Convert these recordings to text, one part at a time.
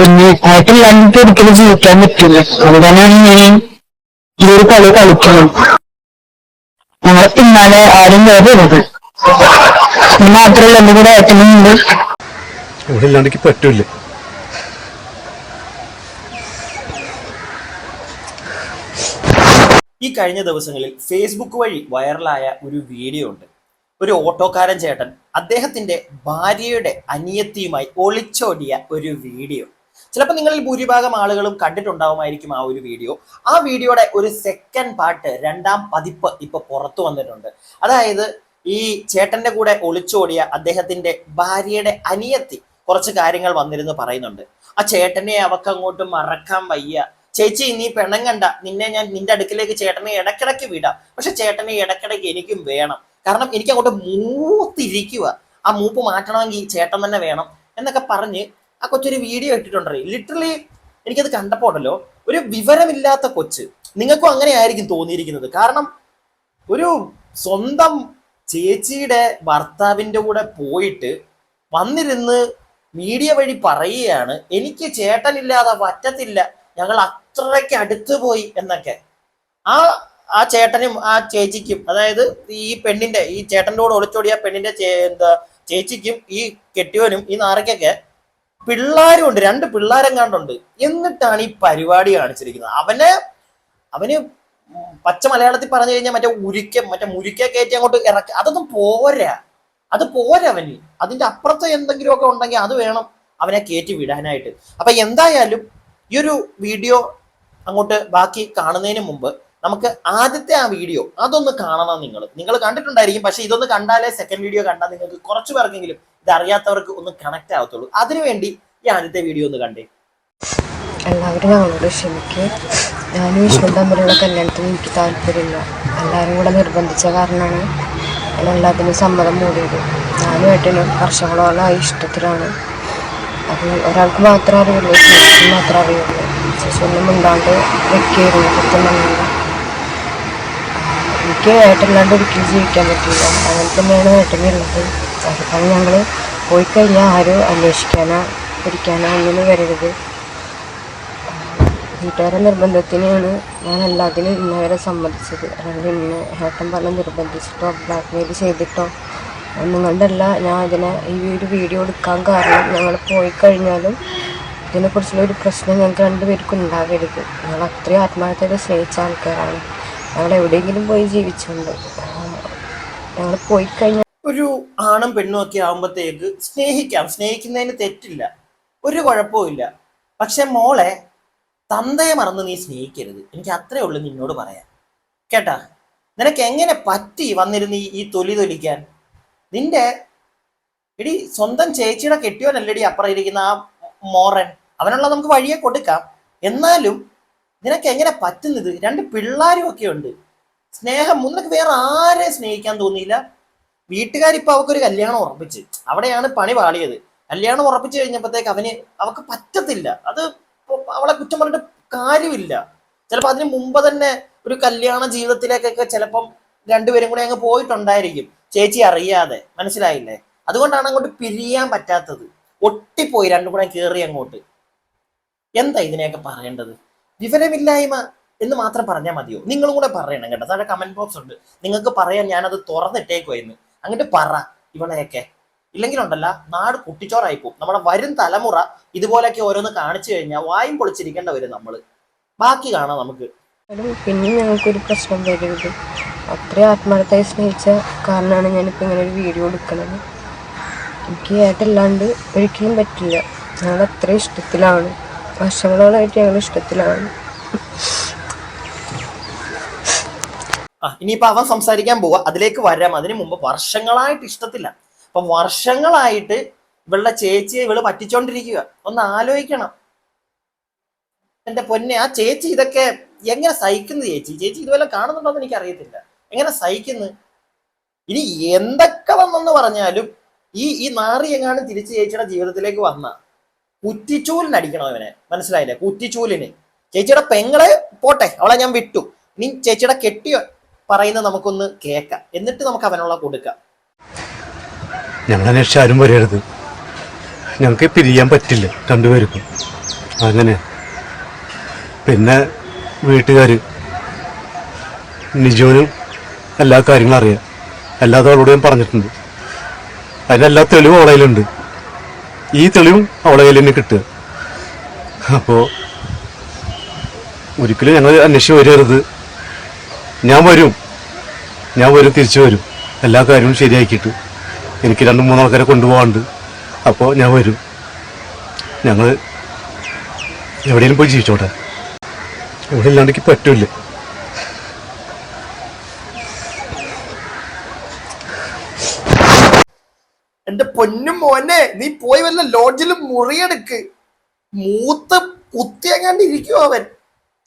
പിന്നെ ആയിട്ടില്ലാണ്ട് ഒരിക്കലും ജീവിക്കാൻ പറ്റില്ല. അതുകൊണ്ടാണ് ഞാൻ ഈ ഒരു കളി കളിക്കുന്നത് ഞങ്ങളെ പിന്നാലെ ആരും വരരുത് ഇത് മാത്രമല്ല എന്റെ കൂടെ ഏട്ടനുണ്ട് ഇവിടെ ഇല്ലാണ്ടെനിക്ക് പറ്റൂല ഈ കഴിഞ്ഞ ദിവസങ്ങളിൽ ഫേസ്ബുക്ക് വഴി വൈറലായ ഒരു വീഡിയോ ഉണ്ട്. ഒരു ഓട്ടോക്കാരൻ ചേട്ടൻ അദ്ദേഹത്തിന്റെ ഭാര്യയുടെ അനിയത്തിയുമായി ഒളിച്ചോടിയ ഒരു വീഡിയോ ചിലപ്പോൾ നിങ്ങളിൽ ഭൂരിഭാഗം ആളുകളും കണ്ടിട്ടുണ്ടാവുമായിരിക്കും ആ ഒരു വീഡിയോ ആ വീഡിയോയുടെ ഒരു സെക്കൻഡ് പാർട്ട് രണ്ടാം പതിപ്പ് ഇപ്പൊ പുറത്തു വന്നിട്ടുണ്ട്. അതായത് ഈ ചേട്ടന്റെ കൂടെ ഒളിച്ചോടിയ അദ്ദേഹത്തിന്റെ ഭാര്യയുടെ അനിയത്തി കുറച്ച് കാര്യങ്ങൾ വന്നിരുന്നു പറയുന്നുണ്ട്. ആ ചേട്ടനെ അവക്ക് അങ്ങോട്ട് മറക്കാൻ വയ്യ. ചേച്ചി നീ പെണ്ണങ്ങണ്ട നിന്നെ ഞാൻ നിന്റെ അടുക്കിലേക്ക് ചേട്ടനെ ഇടക്കിടക്ക് വിടാം. പക്ഷെ ചേട്ടനെ ഇടക്കിടക്ക് എനിക്കും വേണം. കാരണം എനിക്ക് അങ്ങോട്ട് മൂത്തിരിക്കുക ആ മൂപ്പ് മാറ്റണമെങ്കിൽ ചേട്ടൻ തന്നെ വേണം എന്നൊക്കെ പറഞ്ഞ് ആ കൊച്ചൊരു വീഡിയോ ഇട്ടിട്ടുണ്ട് ലിറ്ററലി എനിക്കത് കണ്ടപ്പോട്ടല്ലോ ഒരു വിവരമില്ലാത്ത കൊച്ച്. നിങ്ങൾക്കും അങ്ങനെ ആയിരിക്കും തോന്നിയിരിക്കുന്നത്. കാരണം ഒരു സ്വന്തം ചേച്ചിയുടെ ഭർത്താവിന്റെ കൂടെ പോയിട്ട് വന്നിരുന്ന് മീഡിയ വഴി പറയുകയാണ് എനിക്ക് ചേട്ടനില്ലാതെ പറ്റത്തില്ല ഞങ്ങൾ അത്രയ്ക്ക് അടുത്ത് പോയി എന്നൊക്കെ. ആ ആ ചേട്ടനും ആ ചേച്ചിക്കും അതായത് ഈ പെണ്ണിന്റെ ഈ ചേട്ടന്റെ കൂടെ ഒളിച്ചോടിയ പെണ്ണിന്റെ എന്താ ചേച്ചിക്കും ഈ കെട്ടിയോനും ഈ നാറയ്ക്കൊക്കെ പിള്ളേരും ഉണ്ട് രണ്ട് പിള്ളേരും കണ്ടുണ്ട് എന്നിട്ടാണ് ഈ പരിപാടി കാണിച്ചിരിക്കുന്നത്. അവനെ അവന് പച്ച മലയാളത്തിൽ പറഞ്ഞു കഴിഞ്ഞാൽ മറ്റേ ഉരുക്ക മറ്റേ മുരിക്ക കയറ്റി അങ്ങോട്ട് ഇറക്കി. അതൊന്നും പോരാ. അത് പോരാ അവന്. അതിന്റെ അപ്പുറത്ത് എന്തെങ്കിലുമൊക്കെ ഉണ്ടെങ്കിൽ അത് വേണം അവനെ കയറ്റി വിടാനായിട്ട്. അപ്പൊ എന്തായാലും ഈ ഒരു വീഡിയോ അങ്ങോട്ട് ബാക്കി കാണുന്നതിന് മുമ്പ് നമുക്ക് ആദ്യത്തെ ആ വീഡിയോ അതൊന്ന് കാണണം നിങ്ങൾ. നിങ്ങൾ കണ്ടിട്ടുണ്ടായിരിക്കും പക്ഷെ ഇതൊന്ന് കണ്ടാലേ സെക്കൻഡ് വീഡിയോ കണ്ടാൽ നിങ്ങൾക്ക് കുറച്ച് പേർക്കെങ്കിലും അറിയാത്തവർക്ക് ഒന്ന് കണക്ട് ആവത്തുള്ളൂ. അതിനുവേണ്ടി ഈ ആദ്യത്തെ വീഡിയോ ഒന്ന് കണ്ടേ. എല്ലാവരും ഞങ്ങളോട് ക്ഷമിക്കുക ഞാനും വിഷ്ണു തമ്മിലുള്ള കല്യാണത്തിന് എനിക്ക് താല്പര്യമില്ല. എല്ലാവരും കൂടെ നിർബന്ധിച്ച കാരണമാണ് എല്ലാത്തിനും സമ്മതം മൂടിയത്. ഞാനും ഏട്ടനും വർഷങ്ങളോളമായി ഇഷ്ടത്തിലാണ്. അത് ഒരാൾക്ക് മാത്രം അറിയുള്ളൂ ശിശുവിന് മാത്രം അറിയുള്ളൂ. ശിശുവിനും മിണ്ടാണ്ട് വെക്കുകയായിരുന്നു കൃത്യം പറഞ്ഞില്ല എനിക്ക് ഏട്ടല്ലാണ്ട് ഒരിക്കലും ജീവിക്കാൻ പറ്റില്ല അങ്ങനെ തന്നെയാണ് ഏട്ടനുള്ളത് അതുപോലെ ഞങ്ങൾ പോയി കഴിഞ്ഞാൽ ആരും അന്വേഷിക്കാനോ പിടിക്കാനോ ഒന്നിനും വരരുത്. വീട്ടുകാരെ നിർബന്ധത്തിനാണ് ഞാൻ എല്ലാത്തിനും ഇന്നവരെ സമ്മതിച്ചത്. അല്ലെങ്കിൽ ഇന്ന് ഏട്ടൻ പറഞ്ഞ് നിർബന്ധിച്ചിട്ടോ ബ്ലാക്ക് മെയിൽ ചെയ്തിട്ടോ കൊണ്ടല്ല ഞാൻ അതിനെ ഈ ഒരു വീഡിയോ എടുക്കാൻ കാരണം ഞങ്ങൾ പോയി കഴിഞ്ഞാലും ഇതിനെക്കുറിച്ചുള്ള ഒരു പ്രശ്നം ഞങ്ങൾക്ക് രണ്ടുപേർക്കും ഉണ്ടാകരുത് ഞങ്ങൾ അത്രയും ആത്മാർത്ഥത സ്നേഹിച്ച ആൾക്കാരാണ്. ഞങ്ങൾ എവിടെയെങ്കിലും പോയി ജീവിച്ചുണ്ട്. ഞങ്ങൾ പോയി കഴിഞ്ഞാൽ ഒരു ആണും പെണ്ണും ഒക്കെ ആകുമ്പോഴത്തേക്ക് സ്നേഹിക്കാം. സ്നേഹിക്കുന്നതിന് തെറ്റില്ല. ഒരു കുഴപ്പമില്ല പക്ഷെ മോളെ തന്തയെ മറന്ന് നീ സ്നേഹിക്കരുത്. എനിക്ക് അത്രേ ഉള്ളൂ നിന്നോട് പറയാൻ. കേട്ടാ? നിനക്ക് എങ്ങനെ പറ്റി വന്നിരുന്ന് ഈ തൊലി തൊലിക്കാൻ? നിന്റെ എടി സ്വന്തം ചേച്ചിയുടെ കെട്ടിയോനല്ലടി അപ്പുറം ഇരിക്കുന്ന ആ മോറൻ. അവനുള്ള നമുക്ക് വഴിയെ കൊടുക്കാം. എന്നാലും നിനക്ക് എങ്ങനെ പറ്റുന്നത്? രണ്ട് പിള്ളേരും ഒക്കെ ഉണ്ട്. സ്നേഹം നിനക്ക് വേറെ ആരെ സ്നേഹിക്കാൻ തോന്നിയില്ല? വീട്ടുകാരിപ്പോ അവക്കൊരു കല്യാണം ഉറപ്പിച്ച്. അവിടെയാണ് പണി പാളിയത്. കല്യാണം ഉറപ്പിച്ചു കഴിഞ്ഞപ്പോഴത്തേക്ക് അവന് അവക്ക് പറ്റത്തില്ല. അത് അവളെ കുറ്റം പറഞ്ഞിട്ട് കാര്യമില്ല. ചിലപ്പോൾ അതിന് മുമ്പ് തന്നെ ഒരു കല്യാണ ജീവിതത്തിലേക്കൊക്കെ ചിലപ്പം രണ്ടുപേരും കൂടെ അങ്ങ് പോയിട്ടുണ്ടായിരിക്കും. ചേച്ചി അറിയാതെ. മനസ്സിലായില്ലേ? അതുകൊണ്ടാണ് അങ്ങോട്ട് പിരിയാൻ പറ്റാത്തത്. ഒട്ടിപ്പോയി രണ്ടും കൂടെ കയറി അങ്ങോട്ട്. എന്താ ഇതിനെയൊക്കെ പറയേണ്ടത്? വിവരമില്ലായ്മ എന്ന് മാത്രം പറഞ്ഞാൽ മതിയോ? നിങ്ങളും കൂടെ പറയണം കേട്ടോ. താഴെ കമന്റ് ബോക്സ് ഉണ്ട്. നിങ്ങൾക്ക് പറയാൻ ഞാനത് തുറന്നിട്ടേക്കുമായിരുന്നു അങ്ങോട്ട് പറ ഇവളെയൊക്കെ. ഇല്ലെങ്കിലുണ്ടല്ല നാട് കുട്ടിച്ചോറായി പോകും നമ്മുടെ വരും തലമുറ ഇതുപോലെയൊക്കെ ഓരോന്ന് കാണിച്ചു കഴിഞ്ഞാൽ വായും പൊളിച്ചിരിക്കേണ്ട വരും നമ്മൾ. ബാക്കി കാണാം നമുക്ക്. പിന്നെ ഞങ്ങൾക്കൊരു പ്രശ്നം വരരുത്. അത്രയും ആത്മാർത്ഥമായി സ്നേഹിച്ച കാരണമാണ് ഞാനിപ്പോൾ ഇങ്ങനെ ഒരു വീഡിയോ എടുക്കുന്നത് എനിക്ക് ഏട്ടല്ലാണ്ട് ഒരിക്കലും പറ്റില്ല. ഞങ്ങൾ അത്രയും ഇഷ്ടത്തിലാണ്. വർഷങ്ങളോളായിട്ട് ഞങ്ങൾ ഇഷ്ടത്തിലാണ്. ഇനിയിപ്പോ അവൻ സംസാരിക്കാൻ പോവാ അതിലേക്ക് വരാം. അതിനു മുമ്പ് വർഷങ്ങളായിട്ട് ഇഷ്ടത്തില്ല. അപ്പൊ വർഷങ്ങളായിട്ട് ഇവളുടെ ചേച്ചിയെ ഇവൾ പറ്റിച്ചോണ്ടിരിക്കുക. ഒന്ന് ആലോചിക്കണം. എന്റെ പൊന്നെ ആ ചേച്ചി ഇതൊക്കെ എങ്ങനെ സഹിക്കുന്നു ചേച്ചി? ചേച്ചി ഇതുപോലെ കാണുന്നുണ്ടോ എന്ന് എനിക്ക് അറിയത്തില്ല എങ്ങനെ സഹിക്കുന്നു? ഇനി എന്തൊക്കെ വന്നെന്ന് പറഞ്ഞാലും ഈ ഈ നാറി എങ്ങാനും തിരിച്ചു ചേച്ചിയുടെ ജീവിതത്തിലേക്ക് വന്ന കുറ്റിച്ചൂലിന് അടിക്കണം അവനെ. മനസ്സിലായില്ലേ? കുറ്റിച്ചൂലിന്. ചേച്ചിയുടെ പെങ്ങളെ പോട്ടെ അവളെ ഞാൻ വിട്ടു. ഇനി ചേച്ചിയുടെ കെട്ടിയോ പറയുന്നത് നമുക്കൊന്ന് കേൾക്കാം. എന്നിട്ട് നമുക്ക് അവനുള്ള കൊടുക്കാം. അന്വേഷിച്ച് ആരും വരരുത്. ഞങ്ങൾക്ക് പിരിയാൻ പറ്റില്ല രണ്ടുപേർക്കും. അങ്ങനെ പിന്നെ വീട്ടുകാർ നിജോനും എല്ലാ കാര്യങ്ങളും അറിയാം. എല്ലാ അവളോടും പറഞ്ഞിട്ടുണ്ട്. അതിനെല്ലാ തെളിവും അവളെ കയ്യിലുണ്ട്. ഈ തെളിവും അവളെ കയ്യിൽ തന്നെ കിട്ടുക. അപ്പോൾ ഒരിക്കലും ഞങ്ങൾ അന്വേഷിച്ച് വരരുത്. ഞാൻ വരും. ഞാൻ വരും തിരിച്ചു വരും. എല്ലാ കാര്യവും ശരിയാക്കിയിട്ട് എനിക്ക് രണ്ട് മൂന്ന് ആൾക്കാരെ കൊണ്ടുപോകാണ്ട്. അപ്പോൾ ഞാൻ വരും. ഞങ്ങൾ എവിടെയെങ്കിലും പോയി ജീവിച്ചോട്ടെ. ഇവിടെ ഇല്ലാണ്ട് എനിക്ക് എന്റെ പൊന്നും മോനെ നീ പോയി വല്ല ലോഡ്ജിൽ മുറിയെടുക്ക്. മൂത്ത് കുത്തിയങ്ങാണ്ടിരിക്കുവോ അവൻ.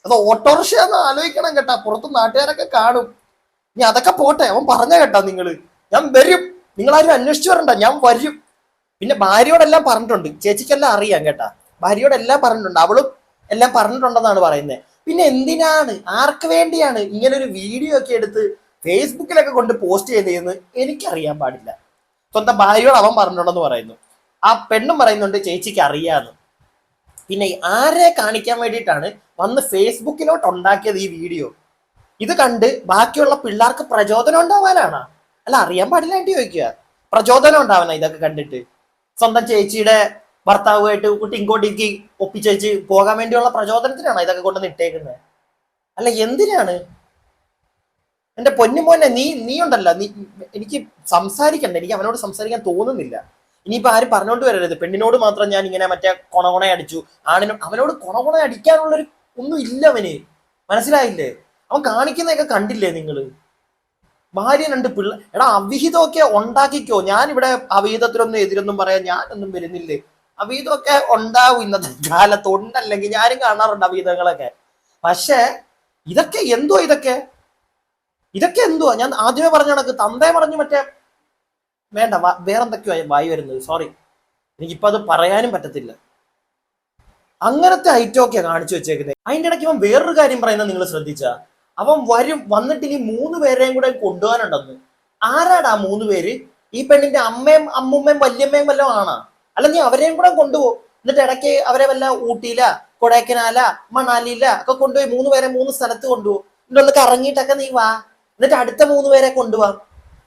അത് ഓട്ടോറിക്ഷ എന്ന് ആലോചിക്കണം കേട്ടാ. പുറത്ത് നാട്ടുകാരൊക്കെ കാണും. നീ അതൊക്കെ പോട്ടെ. അവൻ പറഞ്ഞ കേട്ടാ നിങ്ങൾ. ഞാൻ വരും. നിങ്ങളാരും അന്വേഷിച്ചു വരണ്ട. ഞാൻ വരും. പിന്നെ ഭാര്യയോടെല്ലാം പറഞ്ഞിട്ടുണ്ട്. ചേച്ചിക്കെല്ലാം അറിയാം കേട്ടാ. ഭാര്യയോടെല്ലാം പറഞ്ഞിട്ടുണ്ട്. അവളും എല്ലാം പറഞ്ഞിട്ടുണ്ടെന്നാണ് പറയുന്നത് പിന്നെ എന്തിനാണ്? ആർക്ക് വേണ്ടിയാണ് ഇങ്ങനെ ഒരു വീഡിയോ ഒക്കെ എടുത്ത് ഫേസ്ബുക്കിലൊക്കെ കൊണ്ട് പോസ്റ്റ് ചെയ്തതെന്ന് എനിക്കറിയാൻ പാടില്ല. സ്വന്തം ഭാര്യയോട് അവൻ പറഞ്ഞിട്ടുണ്ടെന്ന് പറയുന്നു. ആ പെണ്ണും പറയുന്നുണ്ട് ചേച്ചിക്ക് അറിയാന്ന്. പിന്നെ ആരെ കാണിക്കാൻ വേണ്ടിയിട്ടാണ് വന്ന് ഫേസ്ബുക്കിലോട്ട് ഉണ്ടാക്കിയത് ഈ വീഡിയോ? ഇത് കണ്ട് ബാക്കിയുള്ള പിള്ളേർക്ക് പ്രചോദനം ഉണ്ടാവാനാണ്? അല്ല അറിയാൻ പാടില്ല വേണ്ടി ചോദിക്കുക. പ്രചോദനം ഉണ്ടാവാനാ ഇതൊക്കെ കണ്ടിട്ട്? സ്വന്തം ചേച്ചിയുടെ ഭർത്താവുമായിട്ട് കുട്ടി ഇങ്ങോട്ടേക്ക് ഒപ്പിച്ചേച്ച് പോകാൻ വേണ്ടിയുള്ള പ്രചോദനത്തിനാണ് ഇതൊക്കെ കൊണ്ടുവന്ന് ഇട്ടേക്കുന്നത്? അല്ല എന്തിനാണ്? എന്റെ പൊന്നുമോനെ നീ നീ ഉണ്ടല്ല. നീ എനിക്ക് സംസാരിക്കണ്ട. എനിക്ക് അവനോട് സംസാരിക്കാൻ തോന്നുന്നില്ല. ഇനിയിപ്പോ ആരും പറഞ്ഞോണ്ട് വരരുത്. പെണ്ണിനോട് മാത്രം ഞാൻ ഇങ്ങനെ മറ്റേ കൊണകൊണ അടിച്ചു. ആണിനും അവനോട് കൊണകൊണ അടിക്കാനുള്ളൊരു ഒന്നും ഇല്ല അവന്. മനസ്സിലായില്ലേ? അവൻ കാണിക്കുന്നതൊക്കെ കണ്ടില്ലേ നിങ്ങൾ? ഭാര്യ രണ്ട് പിള്ള എടാ അവിഹിതമൊക്കെ ഉണ്ടാക്കിക്കോ. ഞാൻ ഇവിടെ അവിഹിതത്തിലൊന്നും എതിരൊന്നും പറയാൻ ഞാനൊന്നും വരുന്നില്ലേ? അവിഹിതമൊക്കെ ഉണ്ടാവും ഇന്നത്തെ കാലത്ത്. ഉണ്ടല്ലെങ്കിൽ ഞാനും കാണാറുണ്ട് അവിഹിതങ്ങളൊക്കെ. പക്ഷേ ഇതൊക്കെ എന്തോ ഇതൊക്കെ? ഇതൊക്കെ എന്തുവാ? ഞാൻ ആദ്യമേ പറഞ്ഞ കണക്ക്. തന്തേ പറഞ്ഞു മറ്റേ വേണ്ട വേറെന്തൊക്കെയോ വായി വരുന്നത്. സോറി എനിക്കിപ്പോ അത് പറയാനും പറ്റത്തില്ല. അങ്ങനത്തെ ഐറ്റമൊക്കെ കാണിച്ചു വെച്ചേക്കുന്നത് അതിന്റെ ഇടയ്ക്ക് ഇവൻ വേറൊരു കാര്യം പറയുന്നത് നിങ്ങൾ ശ്രദ്ധിച്ച. അവൻ വരും വന്നിട്ട് ഇനി മൂന്ന് പേരെയും കൂടെ കൊണ്ടുപോകാനുണ്ടെന്ന്. ആരാടാ മൂന്ന് പേര്? ഈ പെണ്ണിന്റെ അമ്മയും അമ്മുമ്മയും വല്യമ്മയും വല്ലതും ആണാ? അല്ല നീ അവരെയും കൂടെ കൊണ്ടുപോകും എന്നിട്ട് ഇടയ്ക്ക് അവരെ വല്ല ഊട്ടിയില കൊടൈക്കനാല മണാലിയില ഒക്കെ കൊണ്ടുപോയി മൂന്ന് പേരെ മൂന്ന് സ്ഥലത്ത് കൊണ്ടുപോകും എന്നിട്ട് ഒന്ന് കറങ്ങിയിട്ടൊക്കെ നീ വാ. എന്നിട്ട് അടുത്ത മൂന്ന് പേരെ കൊണ്ടുപോവാം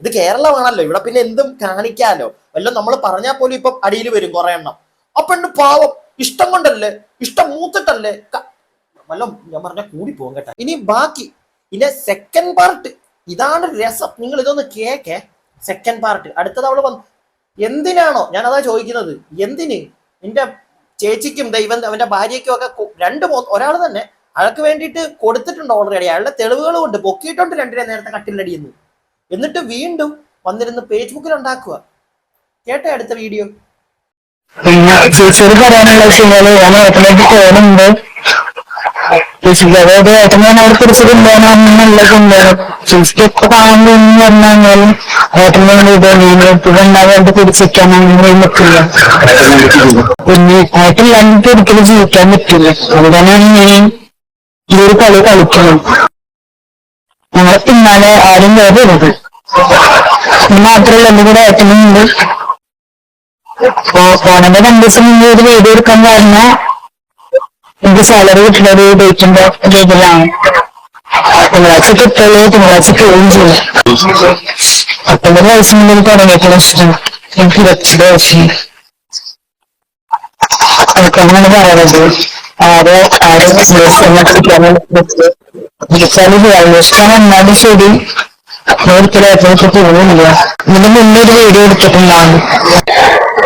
ഇത് കേരളമാണല്ലോ. ഇവിടെ പിന്നെ എന്തും കാണിക്കാലോ. അല്ല നമ്മൾ പറഞ്ഞാൽ പോലും ഇപ്പൊ അടിയിൽ വരും കുറെ എണ്ണം. ആ പെണ്ണ് പാവം. ഇഷ്ടം കൊണ്ടല്ലേ? ഇഷ്ടം മൂത്തിട്ടല്ലേ? വല്ല ഞാൻ പറഞ്ഞ കൂടി പോകും കേട്ടോ. ഇനി ബാക്കി. ഇനി സെക്കൻഡ് പാർട്ട് ഇതാണ് രസം. നിങ്ങൾ ഇതൊന്ന് കേക്കേ സെക്കൻഡ് പാർട്ട് അടുത്തത് അവൾ വന്നു എന്തിനാണോ? ഞാൻ അതാ ചോദിക്കുന്നത്. എന്തിന്? നിന്റെ ചേച്ചിക്കും ദൈവം അവന്റെ ഭാര്യയ്ക്കും ഒക്കെ രണ്ട് ഒരാൾ തന്നെ അയാൾക്ക് വേണ്ടിയിട്ട് കൊടുത്തിട്ടുണ്ട് ഓൾറെഡി അയാളുടെ തെളിവുകളും ഉണ്ട് പൊക്കിയിട്ടുണ്ട് രണ്ടിനെ നേരത്തെ കട്ടിലടിയെന്ന് എന്നിട്ട് വീണ്ടും വന്നിരുന്ന് ഫേസ്ബുക്കിൽ ഉണ്ടാക്കുക കേട്ടെ അടുത്ത വീഡിയോ? ഞാൻ ഒരിക്കലും ജീവിക്കാൻ പറ്റില്ല. അതുകൊണ്ടാണ് ഞാൻ ഈ ഒരു കളി കളിക്കുന്നത്. ഞങ്ങളെ പിന്നാലെ ആരും കയറരുത് മാത്രമല്ല എന്റെ കൂടെ ഏട്ടനുണ്ട് ഫോണിന്റെ രണ്ടു ദിവസം മുമ്പ് ഒരു വീഡിയോ എടുക്കാൻ കാരണം എനിക്ക് സാലറി കിട്ടുന്ന ഒരു ഡേറ്റിന്റെ രീതിയിലാണ് തിങ്കളാഴ്ച കിട്ടുള്ളൂ തിങ്കളാഴ്ച പോവുകയും ചെയ്യും. പത്തൊമ്പത് വയസ്സ് മുതൽ തുടങ്ങിയിട്ടുള്ള ഇഷ്ടം എനിക്ക് ഇരുപത്തിരണ്ട് വയസ്സ്. അതൊക്കെയാണ് പറയുന്നത്. ആരോ ആരോ വിളിച്ചാലും അന്വേഷിക്കാൻ വന്നാലും ശരി ഒരിക്കലും അതിനൊക്കെ പോകുന്നില്ല മുന്നേ ഒരു വീഡിയോ എടുത്തിട്ടുണ്ടാവും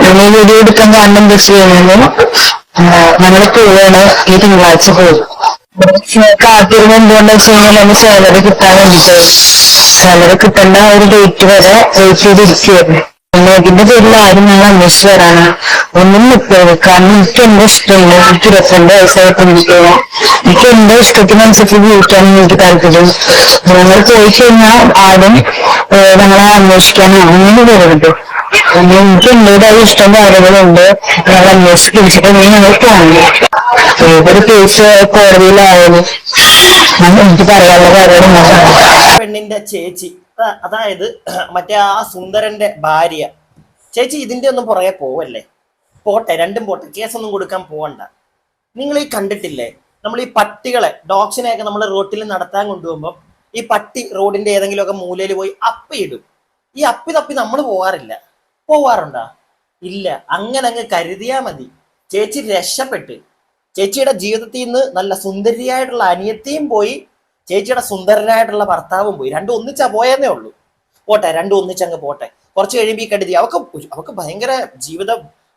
ഇനി വീഡിയോ എടുക്കാൻ കാരണം എന്താ ചെയ്യുന്നത് നമ്മുടെ പോവാണ് ഈ തിങ്കളാഴ്ച പോകും കാത്തിരുന്ന് എന്തുകൊണ്ടാ വെച്ച് കഴിഞ്ഞാൽ സാലറി കിട്ടാൻ വേണ്ടിട്ട്. സാലറി കിട്ടേണ്ട ഒരു ഡേറ്റ് വരെ വെയിറ്റ് ചെയ്തിരിക്കുകയായിരുന്നു. ഇതിന്റെ പേരിൽ ആരും ഞങ്ങൾ അന്വേഷിച്ചു വരാണ് ഒന്നും കാരണം എനിക്ക് എന്റെ ഇഷ്ടമില്ല എനിക്ക് ഇരുപത്തിരണ്ട് വയസ്സായിട്ടിരിക്കുക എനിക്ക് എന്റെ ഇഷ്ടത്തിനനുസരിച്ച് ജീവിക്കാൻ എനിക്ക് താല്പര്യം. ഞങ്ങൾ പോയി കഴിഞ്ഞാൽ ആരും ഞങ്ങളെ അന്വേഷിക്കാനോ അങ്ങനെ വരരുത്. എനിക്ക് എന്റേതായ ഇഷ്ടം കാര്യങ്ങളുണ്ട്. ഞങ്ങൾ അന്വേഷിച്ച് പിടിച്ചിട്ട് ഞങ്ങൾ പോകുന്നു ഏതൊരു കേസ് കോടതിയിലായാലും എനിക്ക് പറയാനുള്ള കാര്യങ്ങൾ പെണ്ണിന്റെ ചേച്ചി അതായത് മറ്റേ ആ സുന്ദരന്റെ ഭാര്യ. ചേച്ചി ഇതിന്റെ ഒന്നും പുറകെ പോവല്ലേ? പോട്ടെ രണ്ടും പോട്ടെ കേസൊന്നും കൊടുക്കാൻ പോകണ്ട നിങ്ങൾ ഈ കണ്ടിട്ടില്ലേ? നമ്മൾ ഈ പട്ടികളെ ഡോഗ്സിനെയൊക്കെ നമ്മൾ റോട്ടിൽ നടത്താൻ കൊണ്ടുപോകുമ്പോൾ ഈ പട്ടി റോഡിന്റെ ഏതെങ്കിലുമൊക്കെ മൂലയിൽ പോയി അപ്പിയിടും ഈ അപ്പി തപ്പി നമ്മൾ പോകാറില്ല പോവാറുണ്ടോ? ഇല്ല. അങ്ങനെ അങ്ങ് കരുതിയാ മതി. ചേച്ചി രക്ഷപ്പെട്ട് ചേച്ചിയുടെ ജീവിതത്തിൽ നിന്ന് നല്ല സുന്ദരിയായിട്ടുള്ള അനിയത്തിയും പോയി ചേച്ചിയുടെ സുന്ദരനായിട്ടുള്ള ഭർത്താവും പോയി. രണ്ടും ഒന്നിച്ചാ പോയെന്നേ ഉള്ളൂ. പോട്ടെ രണ്ടും ഒന്നിച്ചങ്ങ് പോട്ടെ. കുറച്ച് കഴിയുമ്പോൾ ഈ കരുതി അവക്ക് അവക്ക് ഭയങ്കര ജീവിത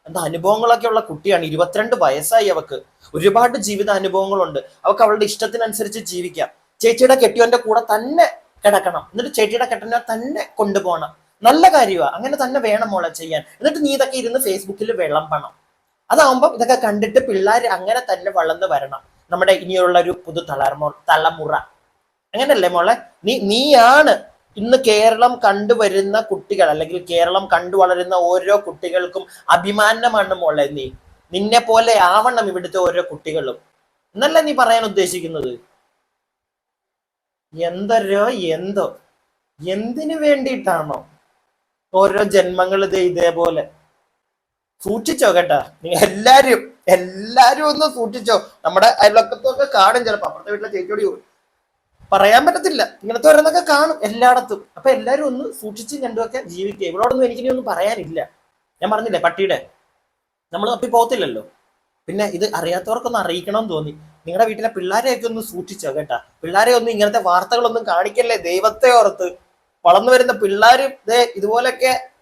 എന്താ അനുഭവങ്ങളൊക്കെ ഉള്ള കുട്ടിയാണ്. ഇരുപത്തിരണ്ട് വയസ്സായി അവക്ക്. ഒരുപാട് ജീവിത അനുഭവങ്ങളുണ്ട്. അവക്ക് അവളുടെ ഇഷ്ടത്തിനനുസരിച്ച് ജീവിക്കാം. ചേച്ചിയുടെ കെട്ടിയോന്റെ കൂടെ തന്നെ കിടക്കണം. എന്നിട്ട് ചേച്ചിയുടെ കെട്ടനെ തന്നെ കൊണ്ടുപോകണം. നല്ല കാര്യമാണ് അങ്ങനെ തന്നെ വേണം മോളെ ചെയ്യാൻ. എന്നിട്ട് നീ ഇതൊക്കെ ഇരുന്ന് ഫേസ്ബുക്കിൽ വിളമ്പണം അതാവുമ്പം ഇതൊക്കെ കണ്ടിട്ട് പിള്ളേർ അങ്ങനെ തന്നെ വളർന്നു വരണം. നമ്മുടെ ഇനിയുള്ള ഒരു പുതു തലമുറ തലമുറ. അങ്ങനല്ലേ മോളെ? നീ നീയാണ് ഇന്ന് കേരളം കണ്ടുവരുന്ന കുട്ടികൾ അല്ലെങ്കിൽ കേരളം കണ്ടു വളരുന്ന ഓരോ കുട്ടികൾക്കും അഭിമാനമാണ് മോളെ നീ. നിന്നെ പോലെ ആവണം ഇവിടുത്തെ ഓരോ കുട്ടികളും. എന്നല്ല നീ പറയാൻ ഉദ്ദേശിക്കുന്നത്? എന്തരോ എന്തോ. എന്തിനു വേണ്ടിയിട്ടാണോ? ഓരോ ജന്മങ്ങൾ ഇത് ഇതേപോലെ. സൂക്ഷിച്ചോ കേട്ടാ. നിങ്ങൾ എല്ലാരും എല്ലാരും ഒന്ന് സൂക്ഷിച്ചോ. നമ്മുടെ അയൽവക്കത്തൊക്കെ കാണും ചിലപ്പോ. അപ്പുറത്തെ വീട്ടിലെ ചേച്ചിയോട്. പറയാൻ പറ്റത്തില്ല. ഇങ്ങനത്തെ ഓരോന്നൊക്കെ കാണും എല്ലായിടത്തും. അപ്പൊ എല്ലാവരും ഒന്ന് സൂക്ഷിച്ചും കണ്ടുമൊക്കെ ജീവിക്കുക. ഇവളോടൊന്നും എനിക്കിനി ഒന്നും പറയാനില്ല. ഞാൻ പറഞ്ഞില്ലേ പട്ടിയുടെ. നമ്മൾ തപ്പി പോകത്തില്ലല്ലോ. പിന്നെ ഇത് അറിയാത്തവർക്കൊന്ന് അറിയിക്കണം തോന്നി. നിങ്ങളുടെ വീട്ടിലെ പിള്ളേരെയൊക്കെ ഒന്ന് സൂക്ഷിച്ചോ കേട്ടാ. പിള്ളേരെ ഒന്നും ഇങ്ങനത്തെ വാർത്തകളൊന്നും കാണിക്കല്ലേ ദൈവത്തെ ഓർത്ത്. വളർന്നു വരുന്ന പിള്ളേരും ഇതേ ഇതുപോലൊക്കെ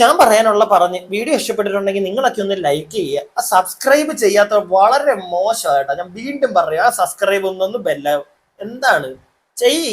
ഞാൻ പറയാനുള്ള പറഞ്ഞ് വീഡിയോ ഇഷ്ടപ്പെട്ടിട്ടുണ്ടെങ്കിൽ നിങ്ങളൊക്കെ ഒന്ന് ലൈക്ക് ചെയ്യുക. ആ സബ്സ്ക്രൈബ് ചെയ്യാത്ത വളരെ മോശമായിട്ടാ. ഞാൻ വീണ്ടും പറയാം ആ സബ്സ്ക്രൈബ് ഒന്നൊന്ന് ബെല്ല എന്താണ്? ചെയ്യ്.